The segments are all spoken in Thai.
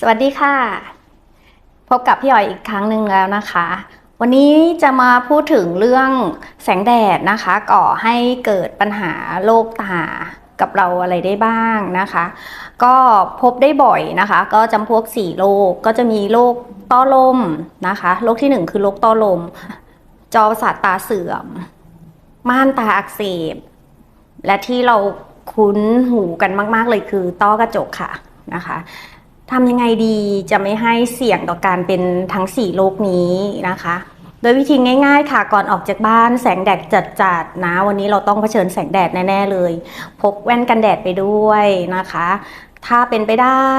สวัสดีค่ะ พบกับพี่อ๋อยอีกครั้งหนึ่งแล้วนะคะ วันนี้จะมาพูดถึงเรื่องแสงแดดนะคะ ก่อให้เกิดปัญหาโรคตากับเราอะไรได้บ้างนะคะ ก็พบได้บ่อยนะคะ ก็จำพวกสี่โรคก็จะมีโรคต้อลมนะคะโรคที่หนึ่งคือโรคต้อลม จอประสาทตาเสื่อม ม่านตาอักเสบ และที่เราคุ้นหูกันมาก ๆ เลยคือต้อกระจกค่ะนะคะ ทำยังไงดีจะไม่ให้เสี่ยงต่อการเป็นทั้ง 4 โรคนี้นะคะ โดยวิธีง่ายๆค่ะก่อนออกจากบ้านแสงแดดจัดๆนะ วันนี้เราต้องเผชิญแสงแดดแน่ๆเลย พกแว่นกันแดดไปด้วยนะคะ ถ้าเป็นไปได้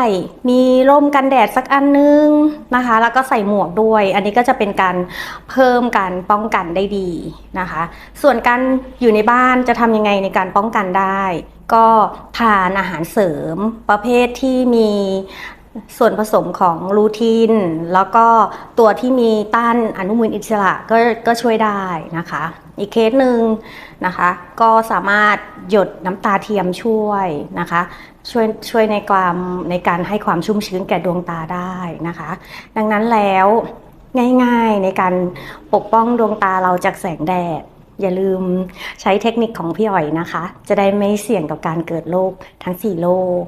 มีร่มกันแดดสักอันนึงนะคะ แล้วก็ใส่หมวกด้วย อันนี้ก็จะเป็นการเพิ่มการป้องกันได้ดีนะคะ ส่วนการอยู่ในบ้านจะทำยังไงในการป้องกันได้ก็ทานอาหารเสริมประเภทที่มี ส่วนผสมของลูทีนแล้วก็ตัวที่มีต้านอนุมูลอิสระก็ก็ช่วยได้นะคะ อีกเคสหนึ่งนะคะ ก็สามารถหยดน้ำตาเทียมช่วยนะคะ ช่วยช่วยในความในการให้ความชุ่มชื้นแก่ดวงตาได้นะคะ ดังนั้นแล้วง่ายๆในการปกป้องดวงตาเราจากแสงแดด อย่าลืมใช้เทคนิคของพี่อ๋อยนะคะ จะได้ไม่เสี่ยงต่อการเกิดโรคทั้ง 4 โรค